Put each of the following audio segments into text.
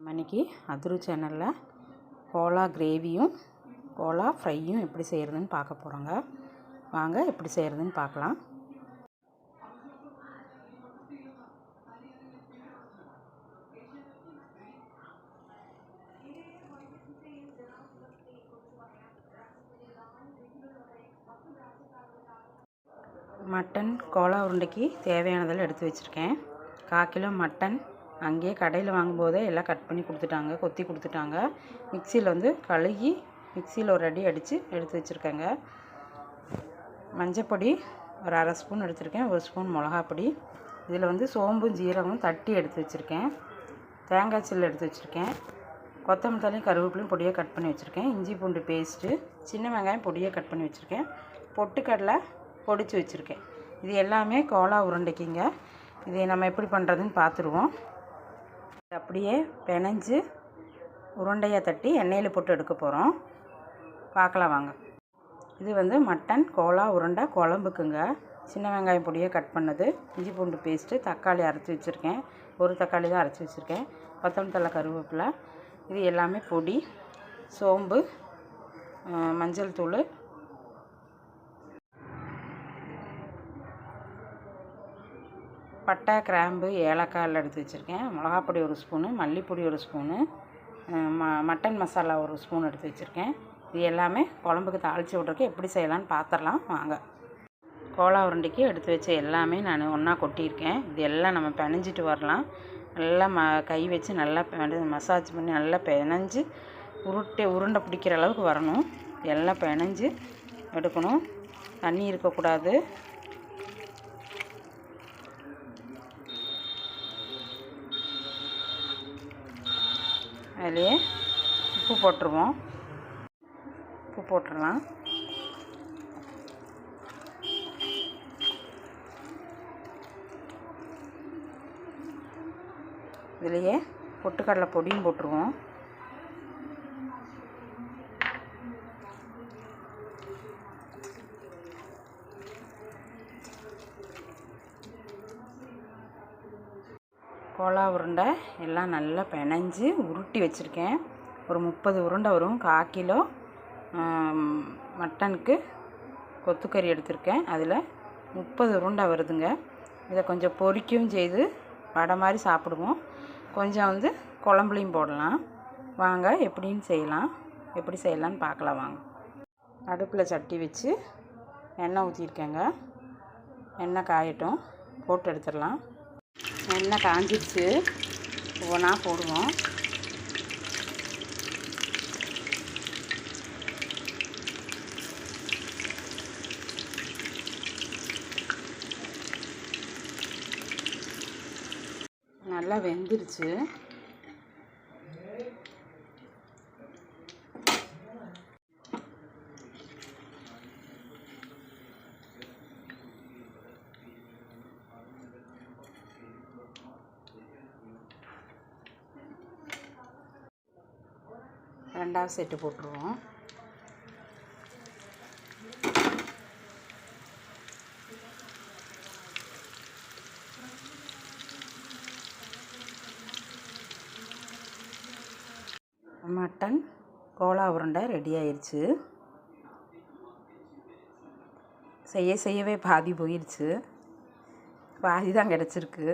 இன்னைக்கு அதிரு சேனலில் கோலா கிரேவியும் கோலா ஃப்ரையும் எப்படி செய்கிறதுன்னு பார்க்க போகிறோங்க வாங்க எப்படி செய்கிறதுன்னு பார்க்கலாம். மட்டன் கோலா உருண்டைக்கு தேவையானதெல்லாம் எடுத்து வச்சுருக்கேன். கால் கிலோ மட்டன் அங்கேயே கடையில் வாங்கும்போதே எல்லாம் கட் பண்ணி கொடுத்துட்டாங்க கொத்தி கொடுத்துட்டாங்க. மிக்சியில் வந்து கழுகி மிக்சியில் ஒரு அடி அடித்து எடுத்து வச்சுருக்கேங்க. மஞ்சப்பொடி ஒரு அரை ஸ்பூன் எடுத்திருக்கேன் ஒரு ஸ்பூன் மிளகாப்பொடி இதில் வந்து சோம்பும் ஜீரகமும் தட்டி எடுத்து வச்சுருக்கேன். தேங்காய் சில்லு எடுத்து வச்சுருக்கேன். கொத்தமல்லியும் கருவேப்பிலையும் பொடியாக கட் பண்ணி வச்சுருக்கேன். இஞ்சி பூண்டு பேஸ்ட்டு சின்ன வெங்காயம் பொடியாக கட் பண்ணி வச்சுருக்கேன். பொட்டுக்கடலை பொடிச்சு வச்சுருக்கேன். இது எல்லாமே கோலா உருண்டைக்குங்க. இதை நம்ம எப்படி பண்ணுறதுன்னு பார்த்துருவோம். அப்படியே பிணைஞ்சு உருண்டையை தட்டி எண்ணெயில் போட்டு எடுக்க போகிறோம். பார்க்கலாம் வாங்க. இது வந்து மட்டன் கோலா உருண்டை குழம்புக்குங்க. சின்ன வெங்காயம் பொடியை கட் பண்ணது. இஞ்சி பூண்டு பேஸ்ட்டு தக்காளி அரைச்சி வச்சுருக்கேன். ஒரு தக்காளி தான் அரைச்சி வச்சுருக்கேன். கொத்தமல்லி தழை கருவேப்பிலை. இது எல்லாமே பொடி சோம்பு மஞ்சள் தூள் பட்டை கிராம்பு ஏலக்காய் எல்லாம் எடுத்து வச்சுருக்கேன். மிளகாப்பொடி ஒரு ஸ்பூனு மல்லிப்பொடி ஒரு ஸ்பூனு ம மட்டன் மசாலா ஒரு ஸ்பூன் எடுத்து வச்சுருக்கேன். இது எல்லாமே குழம்புக்கு தாளித்து விட்றதுக்கு எப்படி செய்யலான்னு பார்த்துடலாம் வாங்க. கோலா உருண்டைக்கு எடுத்து வச்ச எல்லாமே நான் ஒன்றா கொட்டியிருக்கேன். இது எல்லாம் நம்ம பிணைஞ்சிட்டு வரலாம். நல்லா ம கை வச்சு நல்லா மசாஜ் பண்ணி நல்லா பிணைஞ்சு உருட்டை உருண்டை பிடிக்கிற அளவுக்கு வரணும். எல்லாம் பிணைஞ்சு எடுக்கணும். தண்ணி இருக்கக்கூடாது. அதிலே உப்பு போட்டுருவோம். உப்பு போட்டுடலாம். இதுலேயே பொட்டுக்கடலை பொடியும் போட்டுருவோம். கோலா உருண்டை எல்லாம் நல்லா பிணைஞ்சு உருட்டி வச்சுருக்கேன். ஒரு முப்பது உருண்டை வரும் கால் கிலோ. மட்டனுக்கு கொத்துக்கறி எடுத்திருக்கேன். அதில் முப்பது உருண்டை வருதுங்க. இதை கொஞ்சம் பொறிக்கவும் செய்து வடை மாதிரி சாப்பிடுவோம். கொஞ்சம் வந்து குழம்புலையும் போடலாம். வாங்க எப்படின்னு செய்யலாம். எப்படி செய்யலான்னு பார்க்கலாம் வாங்க. அடுப்பில் சட்டி வச்சு எண்ணெய் ஊற்றிருக்கேங்க. எண்ணெய் காயட்டும். போட்டு எடுத்துடலாம். எண்ணெய் காஞ்சிருச்சு. ஒவ்வொன்றா போடுவோம். நல்லா வெந்துருச்சு. ரெண்டாவது செட்டு போட்டுருவோம். மட்டன் கோலா உருண்டை ரெடி ஆயிடுச்சு செய்ய செய்யவே பாதி போயிடுச்சு பாதி தான் கிடச்சிருக்கு.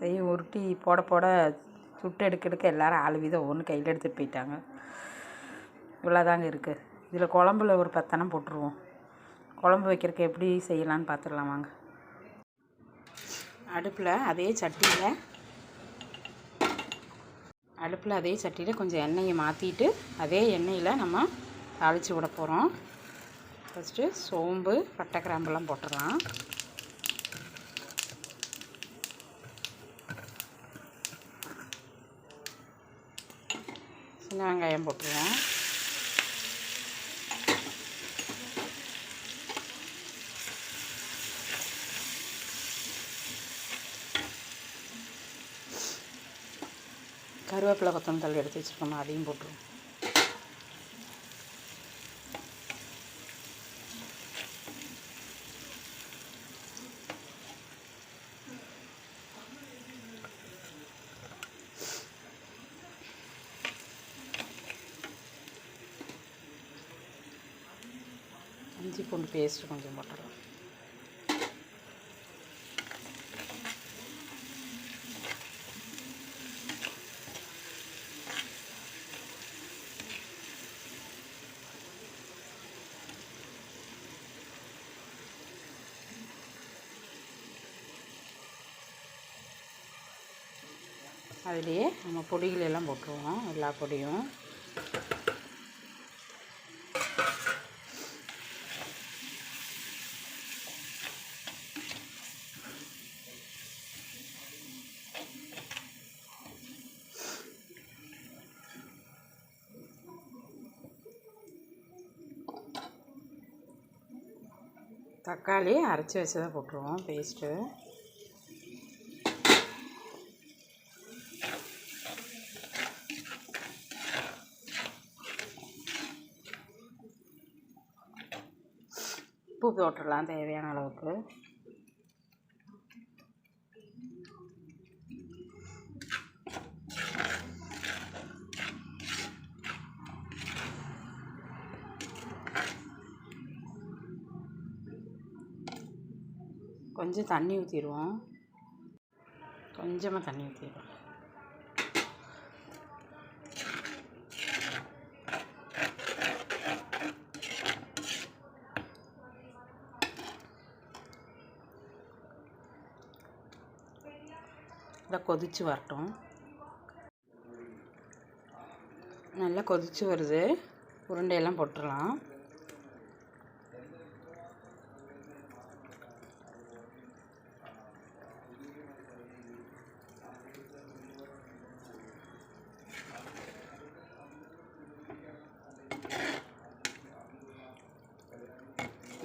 செய்ய உருட்டி போட போட சுட்டு எடுக்க எடுக்க எல்லாரும் ஆளு வீதம் ஒன்று கையில் எடுத்துகிட்டு போயிட்டாங்க. இவ்வளோதாங்க இருக்குது இதில் குழம்புல ஒரு பத்தனம் போட்டுருவோம். குழம்பு வைக்கிறதுக்கு எப்படி செய்யலான்னு பார்த்துடலாம் வாங்க. அடுப்பில் அதே சட்டியில் அடுப்பில் அதே சட்டியில் கொஞ்சம் எண்ணெயை மாற்றிட்டு அதே எண்ணெயில் நம்ம தாளித்து விட போகிறோம் ஃபஸ்ட்டு சோம்பு பட்டை கிராம்பெல்லாம் போட்டுடலாம். சின்ன வெங்காயம் போட்டுருவோம். கருவேப்பிலை கொத்தமல்லி எடுத்து வச்சுருக்கோம். அதையும் போட்டுருவோம். இஞ்சி பூண்டு பேஸ்ட்டு கொஞ்சம் போட்டுடலாம். அதுலேயே நம்ம பொடிகளெல்லாம் போட்டுருவோம் எல்லா பொடியும். தக்காளி அரைச்சி வச்சதை போட்டுருவோம் பேஸ்ட்டு உப்பு போட்டுடலாம் தேவையான அளவுக்கு. கொஞ்சம் தண்ணி ஊற்றிடுவோம் கொஞ்சமாக தண்ணி ஊற்றிடுவோம் இதை கொதித்து வரட்டும். நல்லா கொதித்து வருது. உருண்டையெல்லாம் போட்டுடலாம்.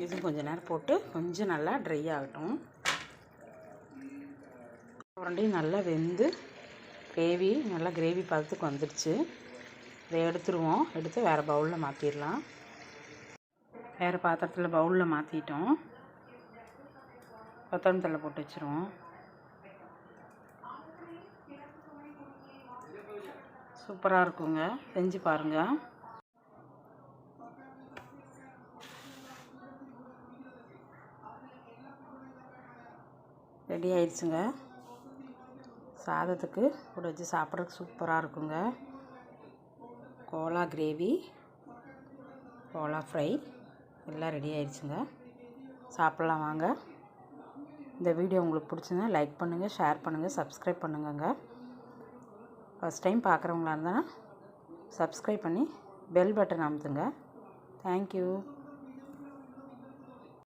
இதுவும் கொஞ்ச நேரம் போட்டு கொஞ்சம் நல்லா ட்ரை ஆகட்டும். உருண்டையும் நல்லா வெந்து கிரேவி நல்லா கிரேவி பதத்துக்கு வந்துடுச்சு. இதை எடுத்துருவோம். எடுத்து வேறு பவுலில் மாற்றிடலாம் வேறு பாத்திரத்தில் பவுலில் மாற்றிட்டோம் கொத்தமல்லி போட்டு வச்சுருவோம். சூப்பராக இருக்குங்க. செஞ்சு பாருங்கள் ரெடி ஆயிடுச்சுங்க. சாதத்துக்கு கூட வச்சு சாப்பிட்றதுக்கு சூப்பராக இருக்குங்க. கோலா கிரேவி கோலா ஃப்ரை எல்லாம் ரெடி ஆயிடுச்சுங்க. சாப்பிட்லாம் வாங்க. இந்த வீடியோ உங்களுக்கு பிடிச்சிருந்தா லைக் பண்ணுங்கள் ஷேர் பண்ணுங்கள் சப்ஸ்கிரைப் பண்ணுங்கங்க. ஃபஸ்ட் டைம் பார்க்குறவங்களா இருந்தால் சப்ஸ்கிரைப் பண்ணி பெல் பட்டன் அமுத்துங்க. தேங்க்யூ